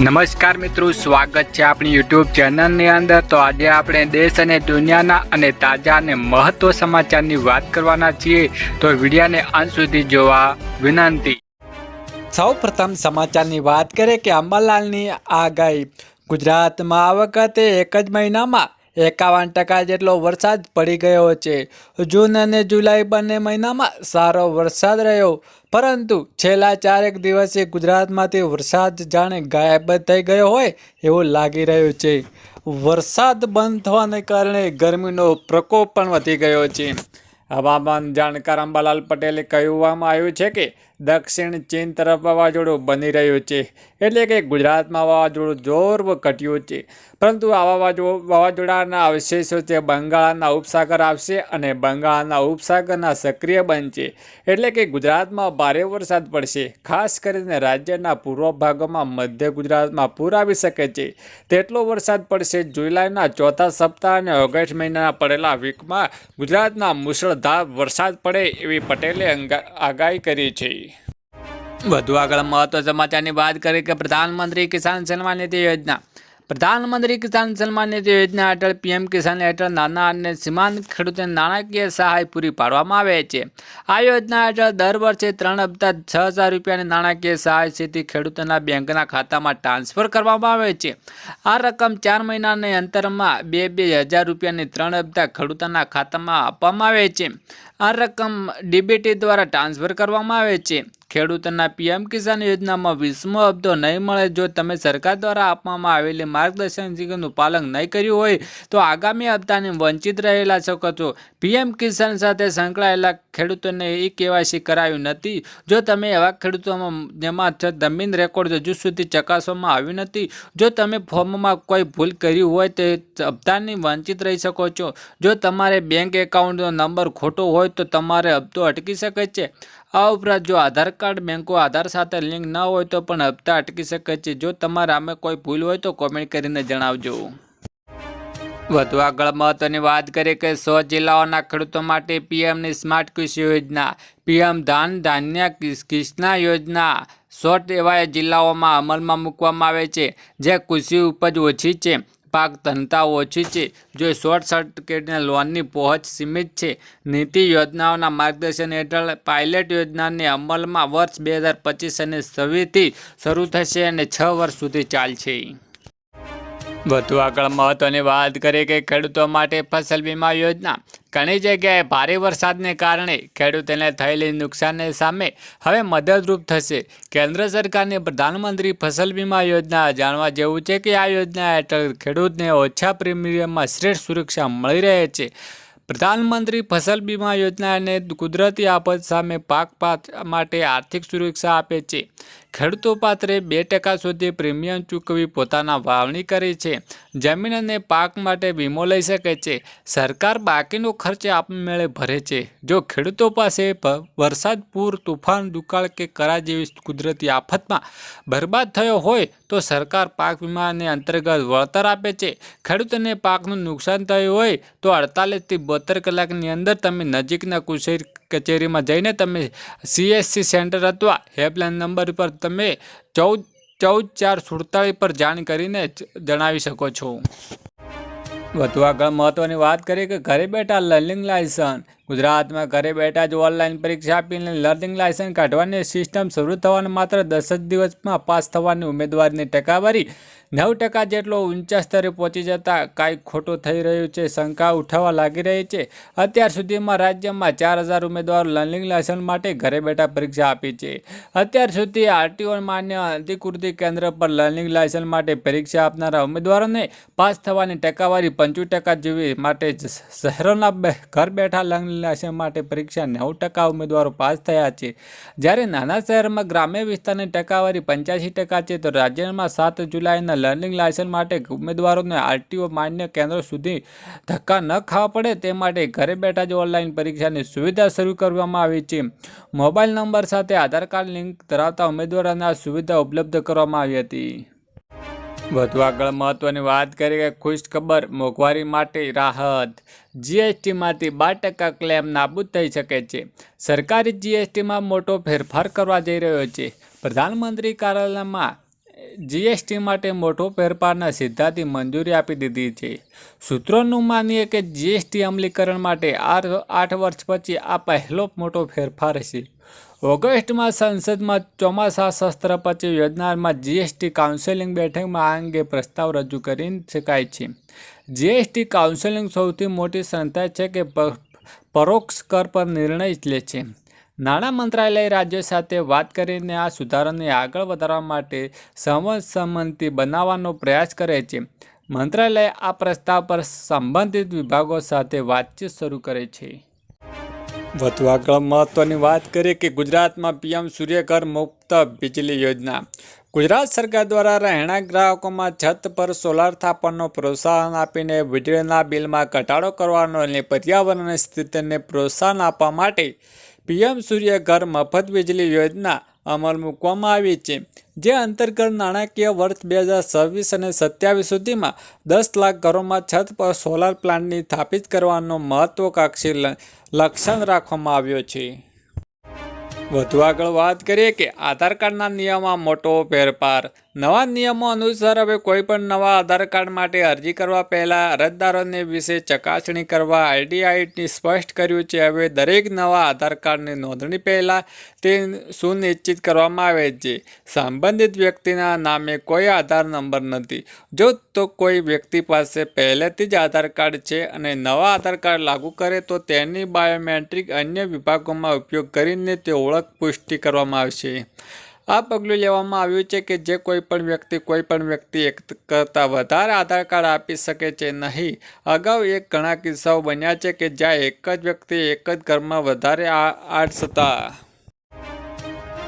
નમસ્કાર મિત્રો, સ્વાગત છે આપણી યુટ્યુબ ચેનલની અંદર. તો આજે આપણે દેશ અને દુનિયાના અને તાજા અને મહત્વ સમાચારની વાત કરવાના છીએ. તો વિડીયાને અંત સુધી જોવા વિનંતી. સૌ પ્રથમ સમાચારની વાત કરીએ કે અંબાલાલની આગાહી. ગુજરાતમાં આ વખતે એક જ મહિનામાં એકાવન ટકા જેટલો વરસાદ પડી ગયો છે. જૂન અને જુલાઈ બંને મહિનામાં સારો વરસાદ રહ્યો. પરંતુ છેલ્લા ચારેક દિવસે ગુજરાતમાંથી વરસાદ જાણે ગાયબ થઈ ગયો હોય એવું લાગી રહ્યું છે. વરસાદ બંધ થવાને કારણે ગરમીનો પ્રકોપ પણ વધી ગયો છે. હવામાન જાણકાર અંબાલાલ પટેલે કહેવામાં આવ્યું છે કે દક્ષિણ ચીન તરફ વાવાઝોડું બની રહ્યું છે. એટલે કે ગુજરાતમાં વાવાઝોડું જોર ઘટ્યું છે. પરંતુ આ વાવાઝો વાવાઝોડાના અવશેષો તે બંગાળના ઉપસાગર આવશે અને બંગાળના ઉપસાગરના સક્રિય બનશે. એટલે કે ગુજરાતમાં ભારે વરસાદ પડશે. ખાસ કરીને રાજ્યના પૂર્વ ભાગોમાં મધ્ય ગુજરાતમાં પૂર આવી શકે છે. તેટલો વરસાદ પડશે જુલાઈના ચોથા સપ્તાહ અને ઓગસ્ટ મહિનાના પડેલા વીકમાં ગુજરાતના મુશળધાર વરસાદ પડે એવી પટેલે આગાહી કરી છે. વધુ આગળ મહત્વ સમાચારની વાત કરીએ કે પ્રધાનમંત્રી કિસાન સન્માન નિધિ યોજના. પ્રધાનમંત્રી કિસાન સન્માન નિધિ યોજના હેઠળ પીએમ કિસાન હેઠળ નાના અને સીમાંત ખેડૂતોને નાણાકીય સહાય પૂરી પાડવામાં આવે છે. આ યોજના હેઠળ દર વર્ષે ત્રણ અબજા છ હજાર રૂપિયાની નાણાકીય સહાય સીધી ખેડૂતોના બેંકના ખાતામાં ટ્રાન્સફર કરવામાં આવે છે. આ રકમ ચાર મહિનાના અંતરમાં બે બે હજાર રૂપિયાની ત્રણ અબજા ખેડૂતોના ખાતામાં આપવામાં આવે છે. આ રકમ ડીબીટી દ્વારા ટ્રાન્સફર કરવામાં આવે છે. ખેડૂતોના પીએમ કિસાન યોજનામાં વીસમો હપ્તો નહીં મળે. જો તમે સરકાર દ્વારા આપવામાં આવેલી માર્ગદર્શનનું પાલન નહીં કર્યું હોય, તો આગામી હપ્તાને વંચિત રહેલા શકો છો પીએમ કિસાન સાથે સંકળાયેલા ખેડૂતોને એ કેવાયસી કરાયું નથી. જો તમે એવા ખેડૂતોમાં જેમાં જમીન રેકોર્ડ હજુ સુધી ચકાસવામાં આવ્યું નથી. જો તમે ફોર્મમાં કોઈ ભૂલ કરી હોય, તે હપ્તાની વંચિત રહી શકો છો. જો તમારે બેંક એકાઉન્ટનો નંબર ખોટો હોય તો તમારે હપ્તો અટકી શકે છે. આ ઉપરાંત જો આધાર કાર્ડ બેંકો આધાર સાથે લિંક ન હોય તો પણ હપ્તા અટકી શકે છે. જો તમારે આમે કોઈ ભૂલ હોય તો કોમેન્ટ કરીને જણાવજો. વધુ આગળ મહત્વની વાત કરીએ કે સો જિલ્લાઓના ખેડૂતો માટે પીએમની સ્માર્ટ કૃષિ યોજના, પીએમ ધાન ધાન્ય કિસ- કિસ્ના યોજના સો એવા જિલ્લાઓમાં અમલમાં મૂકવામાં આવે છે, જે કૃષિ ઉપજ ઓછી છે. પાક ધનતા ઓછી છે. જો શોર્ટ સર્કિટને લોનની પહોંચ સીમિત છે, નીતિ યોજનાઓના માર્ગદર્શન હેઠળ પાયલટ યોજનાને અમલમાં વર્ષ બે હજાર પચીસ અને છવ્વીસથી શરૂ થશે અને છ વર્ષ સુધી ચાલશે. વધુ આગળ મહત્વની વાત કરીએ કે ખેડૂતો માટે ફસલ વીમા યોજના. ઘણી જગ્યાએ ભારે વરસાદને કારણે ખેડૂતોને થયેલી નુકસાનને સામે હવે મદદરૂપ થશે. કેન્દ્ર સરકારની પ્રધાનમંત્રી ફસલ વીમા યોજના જાણવા જેવું છે કે આ યોજના હેઠળ ખેડૂતને ઓછા પ્રીમિયમમાં શ્રેષ્ઠ સુરક્ષા મળી રહે છે. પ્રધાનમંત્રી ફસલ બીમા યોજનાને કુદરતી આફત સામે પાક માટે આર્થિક સુરક્ષા આપે છે. ખેડૂતો પાત્રે બે ટકા સુધી પ્રીમિયમ ચૂકવી પોતાના વાવણી કરી છે. જમીન અને પાક માટે વીમો લઈ શકે છે. સરકાર બાકીનો ખર્ચ આપમેળે ભરે છે. જો ખેડૂતો પાસે વરસાદ, પૂર, તુફાન, દુકાળ કે કરા જેવી કુદરતી આફતમાં બરબાદ થયો હોય તો સરકાર પાક વીમાને અંતર્ગત વળતર આપે છે. ખેડૂતોને પાકનું નુકસાન થયું હોય તો અડતાલીસથી બોતેર કલાકની અંદર તમે નજીકના કૃષિ કચેરીમાં જઈને તમે સીએસસી સેન્ટર અથવા હેલ્પલાઇન નંબર પર તમે ચૌદ ચૌદ, ચાર સુડતાળીસ પર જાણ કરીને જણાવી શકો છો. વધુ આગળ મહત્ત્વની વાત કરીએ કે ઘરે બેઠા લર્નિંગ લાયસન્સ ગુજરાતમાં ઘરે બેઠા જ ઓનલાઈન પરીક્ષા આપીને લર્નિંગ લાયસન્સ કાઢવાની સિસ્ટમ શરૂ થવાને માત્ર દસ જ દિવસમાં પાસ થવાની ઉમેદવારની ટકાવારી નવ ટકા જેટલો ઊંચા સ્તરે પહોંચી જતા કાંઈક ખોટું થઈ રહ્યું છે, શંકા ઉઠાવવા લાગી રહી છે. અત્યાર સુધીમાં રાજ્યમાં ચાર હજાર ઉમેદવારો લર્નિંગ લાયસન્સ માટે ઘરે બેઠા પરીક્ષા આપી છે. અત્યાર સુધી આરટીઓ માન્ય અધિકૃતિ કેન્દ્ર પર લર્નિંગ લાયસન્સ માટે પરીક્ષા આપનારા ઉમેદવારોને પાસ થવાની ટકાવારી પંચું ટકા જેવી માટે શહેરોના ઘર બેઠા લર્નિંગ લાયસન્સ માટે પરીક્ષા નેવું ટકા ઉમેદવારો પાસ થયા છે. જ્યારે નાના શહેરમાં ગ્રામ્ય વિસ્તારની ટકાવારી પંચ્યાસી ટકા છે, તો રાજ્યમાં સાત જુલાઈના લર્નિંગ લાયસન્સ માટે ઉમેદવારોને આરટીઓ માન્ય કેન્દ્રો સુધી ધક્કા ન ખાવા પડે તે માટે ઘરે બેઠા જ ઓનલાઈન પરીક્ષાની સુવિધા શરૂ કરવામાં આવી છે. મોબાઈલ નંબર સાથે આધાર કાર્ડ લિંક ધરાવતા ઉમેદવારોને આ સુવિધા ઉપલબ્ધ કરવામાં આવી હતી. વધુ આગળ મહત્વની વાત કરીએ કે ખુશ ખબર મોંઘવારી માટે રાહત. જીએસટીમાંથી બાર ટકા ક્લેમ નાબૂદ થઈ શકે છે. સરકારી જીએસટીમાં મોટો ફેરફાર કરવા જઈ રહ્યો છે. પ્રધાનમંત્રી કાર્યાલયમાં જીએસટી માટે મોટો ફેરફારના સિદ્ધાંતની મંજૂરી આપી દીધી છે. સૂત્રોનું માનીએ કે જીએસટી અમલીકરણ માટે આઠ વર્ષ પછી આ પહેલો મોટો ફેરફાર છે. ઓગસ્ટમાં સંસદમાં ચોમાસા શસ્ત્ર પછી યોજનામાં જીએસટી કાઉન્સેલિંગ બેઠકમાં આ અંગે પ્રસ્તાવ રજૂ કરી શકાય છે. જીએસટી કાઉન્સેલિંગ સૌથી મોટી સંસ્થા છે કે પરોક્ષ કર પર નિર્ણય લે છે. નાણાં મંત્રાલય રાજ્યો સાથે વાત કરીને આ સુધારાને આગળ વધારવા માટે સંમતિ બનાવવાનો પ્રયાસ કરે છે. મંત્રાલય આ પ્રસ્તાવ પર સંબંધિત વિભાગો સાથે વાતચીત શરૂ કરે છે. વધુ આગળ મહત્વની વાત કરીએ કે ગુજરાતમાં પીએમ સૂર્યઘર મુક્ત વીજળી યોજના. ગુજરાત સરકાર દ્વારા રહેણાંક ગ્રાહકોમાં છત પર સોલાર સ્થાપનનો પ્રોત્સાહન આપીને વીજળીના બિલમાં ઘટાડો કરવાનો અને પર્યાવરણ સ્થિતિને પ્રોત્સાહન આપવા માટે પીએમ સૂર્યઘર મફત વીજળી યોજના અમલ મૂકવામાં આવી છે. જે અંતર્ગત નાણાકીય વર્ષ બે હજાર છવ્વીસ અને સત્યાવીસ સુધીમાં દસ લાખ ઘરોમાં છત પર સોલાર પ્લાન્ટની સ્થાપિત કરવાનો મહત્વકાંક્ષી લક્ષણ રાખવામાં આવ્યો છે. વધુ આગળ વાત કરીએ કે આધાર કાર્ડના નિયમમાં મોટો ફેરફાર. નવા નિયમો અનુસાર હવે કોઈ પણ નવા આધાર કાર્ડ માટે અરજી કરવા પહેલાં અરજદારોને વિશે ચકાસણી કરવા આઈડીઆઈટી સ્પષ્ટ કર્યું છે. હવે દરેક નવા આધાર કાર્ડની નોંધણી પહેલાં તે સુનિશ્ચિત કરવામાં આવે છે. સંબંધિત વ્યક્તિના નામે કોઈ આધાર નંબર નથી. જો તો કોઈ વ્યક્તિ પાસે પહેલેથી જ આધાર કાર્ડ છે અને નવા આધાર કાર્ડ લાગુ કરે તો તેની બાયોમેટ્રિક અન્ય વિભાગોમાં ઉપયોગ કરીને તે ઓળખ પુષ્ટિ કરવામાં આવશે. આ પગલું લેવામાં આવ્યું છે કે જે કોઈ પણ વ્યક્તિ કોઈ પણ વ્યક્તિ એક કરતાં વધારે આધાર કાર્ડ આપી શકે છે નહીં. અગાઉ એક ઘણા કિસ્સાઓ બન્યા છે કે જ્યાં એક જ વ્યક્તિ એક જ ઘરમાં વધારે આ આર્ટ્સ હતા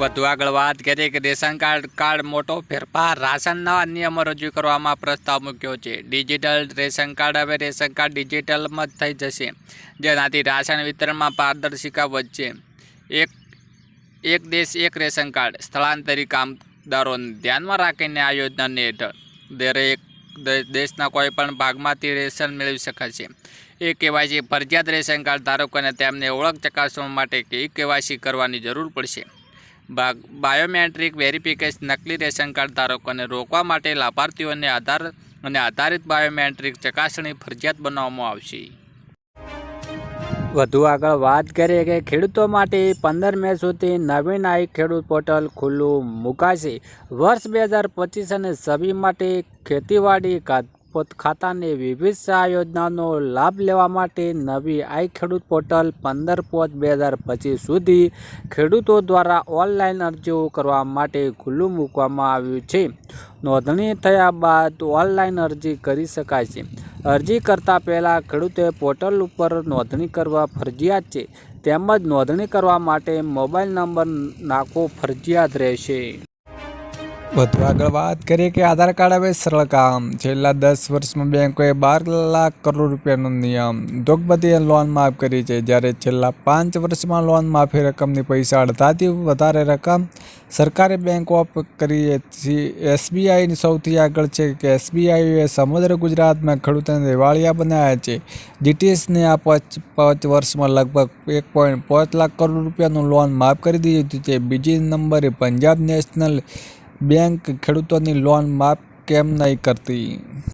વધુ આગળ વાત કરીએ કે રેશન કાર્ડ કાર્ડ મોટો ફેરફાર રાશનના નિયમો રજૂ કરવામાં પ્રસ્તાવ મૂક્યો છે. ડિજિટલ રેશન કાર્ડ હવે રેશન કાર્ડ ડિજિટલમાં જ થઈ જશે. જેનાથી રાશન વિતરણમાં પારદર્શિકા વધશે. એક એક દેશ, એક રેશન કાર્ડ. સ્થળાંતરિત કામદારોને ધ્યાનમાં રાખીને આ યોજનાને હેઠળ દરેક દેશના કોઈ પણ ભાગમાંથી રેશન મેળવી શકાશે એ કેવાયસી ફરજિયાત રેશન કાર્ડ ધારકોને તેમને ઓળખ ચકાસવા માટે કે કેવાયસી કરવાની જરૂર પડશે. ભાગ, બાયોમેટ્રિક વેરિફિકેશન નકલી રેશન કાર્ડ ધારકોને રોકવા માટે લાભાર્થીઓને આધાર અને આધારિત બાયોમેટ્રિક ચકાસણી ફરજિયાત બનાવવામાં આવશે. વધુ આગળ વાત કરીએ કે ખેડૂતો માટે પંદર મે સુધી નવીન આઈ ખેડૂત પોર્ટલ ખુલ્લું મુકાશે. વર્ષ બે હજાર પચીસ અને છવ્વીસ માટે ખેતીવાડી ખાતાની વિવિધ સહાય યોજનાનો લાભ લેવા માટે નવી આઈ ખેડૂત પોર્ટલ પંદર પાંચ બે હજાર પચીસ સુધી ખેડૂતો દ્વારા ઓનલાઈન અરજીઓ કરવા માટે ખુલ્લું મૂકવામાં આવ્યું છે. નોંધણી થયા બાદ ઓનલાઈન અરજી કરી શકાય છે. અરજી કરતાં પહેલાં ખેડૂતે પોર્ટલ ઉપર નોંધણી કરવા ફરજિયાત છે, તેમજ નોંધણી કરવા માટે મોબાઈલ નંબર નાખવો ફરજિયાત રહેશે. વધુ આગળ વાત કરીએ કે આધાર કાર્ડ હવે સરળ કામ. છેલ્લા દસ વર્ષમાં બેંકોએ બાર લાખ કરોડ રૂપિયાનો નિયમ ઉદ્યોગપતિએ લોન માફ કરી છે. જ્યારે છેલ્લા પાંચ વર્ષમાં લોન માફી રકમની પૈસા અડધાથી વધારે રકમ સરકારે બેંકો કરી છે એસબીઆઈની સૌથી આગળ છે કે એસબીઆઈએ સમગ્ર ગુજરાતમાં ખેડૂતોને દિવાળિયા બનાવ્યા છે. ડીટીએસને આ પાંચ પાંચ વર્ષમાં લગભગ એક પોઈન્ટ પાંચ લાખ કરોડ રૂપિયાનું લોન માફ કરી દીધું છે બીજી નંબરે પંજાબ નેશનલ બેંક ખેડૂતોની લોન માફ કેમ નહીં કરતી?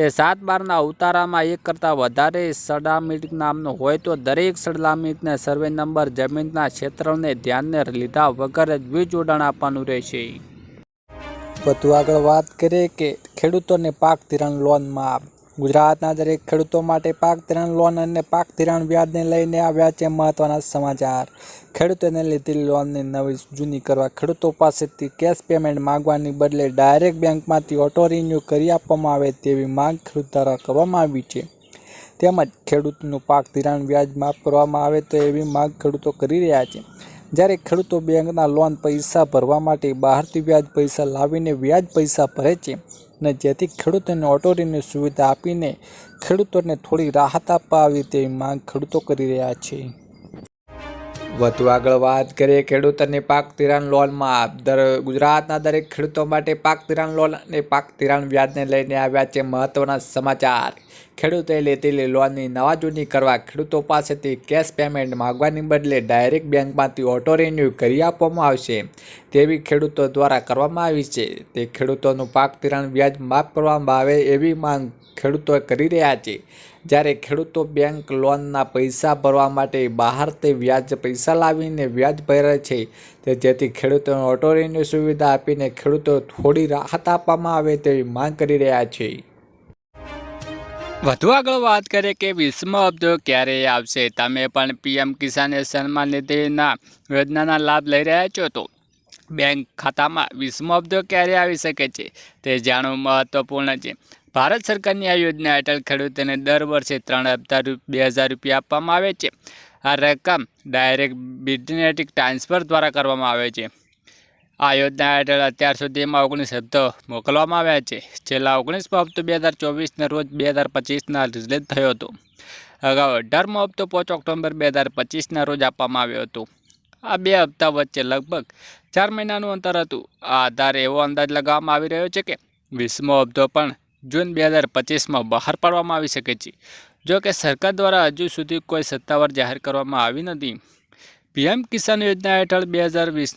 તે સાત બારના ઉતારામાં એક કરતાં વધારે સડામીટ નામનો હોય તો દરેક સડામીટને સર્વે નંબર જમીનના ક્ષેત્રને ધ્યાનને લીધા વગર જ વીજ જોડાણ આપવાનું રહેશે. વધુ આગળ વાત કરીએ કે ખેડૂતોને પાક ધિરાણ લોન માફ ગુજરાતના દરેક ખેડૂતો માટે પાક ધિરાણ લોન અને પાક ધિરાણ વ્યાજને લઈને આવ્યા છે મહત્વના સમાચાર. ખેડૂતોને લીધેલી લોનની નવી જૂની કરવા ખેડૂતો પાસેથી કેશ પેમેન્ટ માંગવાની બદલે ડાયરેક્ટ બેંકમાંથી ઓટો રિન્યૂ કરી આપવામાં આવે તેવી માંગ ખેડૂત દ્વારા કરવામાં આવી છે. તેમજ ખેડૂતનું પાક ધિરાણ વ્યાજ માફ કરવામાં આવે તો એવી માંગ ખેડૂતો કરી રહ્યા છે. જ્યારે ખેડૂતો બેંકના લોન પૈસા ભરવા માટે બહારથી વ્યાજ પૈસા લાવીને વ્યાજ પૈસા ભરે છે અને જેથી ખેડૂતોને ઓટો સુવિધા આપીને ખેડૂતોને થોડી રાહત આપવા આવી તેવી માંગ ખેડૂતો કરી રહ્યા છે. વધુ આગળ વાત કરીએ ખેડૂતોની પાક ધિરાણ લોનમાં. દર ગુજરાતના દરેક ખેડૂતો માટે પાક ધિરાણ લોન અને પાક ધિરાણ વ્યાજને લઈને આવ્યા છે મહત્ત્વના સમાચાર. ખેડૂતોએ લીધેલી લોનની નવા જૂની કરવા ખેડૂતો પાસેથી કેશ પેમેન્ટ માગવાની બદલે ડાયરેક્ટ બેંકમાંથી ઓટો રિન્યૂ કરી આપવામાં આવશે. તેવી ખેડૂતો દ્વારા કરવામાં આવી છે. તે ખેડૂતોનું પાક ધિરાણ વ્યાજ માફ કરવામાં આવે એવી માંગ ખેડૂતો કરી રહ્યા છે. જ્યારે ખેડૂતો બેંક લોનના પૈસા ભરવા માટે બહારથી વ્યાજ પૈસા લાવીને વ્યાજ ભરે છે, તે જેથી ખેડૂતોને ઓટો રિન્યુ સુવિધા આપીને ખેડૂતો થોડી રાહત આપવામાં આવે તેવી માંગ કરી રહ્યા છે. વધુ આગળ વાત કરીએ કે વીસમો હપ્તો ક્યારે આવશે? તમે પણ પીએમ કિસાન સન્માન નિધિના યોજનાના લાભ લઈ રહ્યા છો તો બેંક ખાતામાં વીસમો હપ્તો ક્યારે આવી શકે છે તે જાણવું મહત્વપૂર્ણ છે. ભારત સરકારની આ યોજના હેઠળ ખેડૂતોને દર વર્ષે ત્રણ હપ્તા બે હજાર રૂપિયા આપવામાં આવે છે. આ રકમ ડાયરેક્ટ બિટનેટિક ટ્રાન્સફર દ્વારા કરવામાં આવે છે. આ યોજના હેઠળ અત્યાર સુધીમાં ઓગણીસ હપ્તો મોકલવામાં આવ્યા છે. છેલ્લા ઓગણીસમો હપ્તો બે હજાર ચોવીસના રોજ બે હજાર પચીસના રિલીઝ થયો હતો. અગાઉ અઢારમો હપ્તો પાંચ ઓક્ટોબર બે હજાર પચીસના રોજ આપવામાં આવ્યો હતો. આ બે હપ્તા વચ્ચે લગભગ ચાર મહિનાનું અંતર હતું. આ આધારે એવો અંદાજ લગાવવામાં આવી રહ્યો છે કે વીસમો હપ્તો પણ જૂન બે હજાર પચીસમાં બહાર પાડવામાં આવી શકે છે. જો કે સરકાર દ્વારા હજુ સુધી કોઈ સત્તાવાર જાહેર કરવામાં આવી નથી. પીએમ કિસાન યોજના હેઠળ બે હજાર વીસ,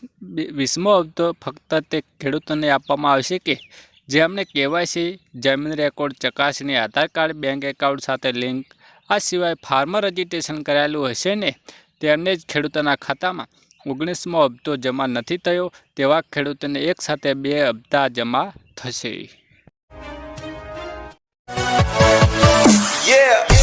વીસમો હપ્તો ફક્ત તે ખેડૂતોને આપવામાં આવશે કે જેમને કેવાયસી, જમીન રેકોર્ડ, ચકાસણી, આધાર કાર્ડ, બેંક એકાઉન્ટ સાથે લિંક, આ સિવાય ફાર્મર રજિસ્ટ્રેશન કરાયેલું હશે ને તેમને જ ખેડૂતોના ખાતામાં ઓગણીસમો હપ્તો જમા નથી થયો તેવા ખેડૂતોને એકસાથે બે હપ્તા જમા થશે Yeah.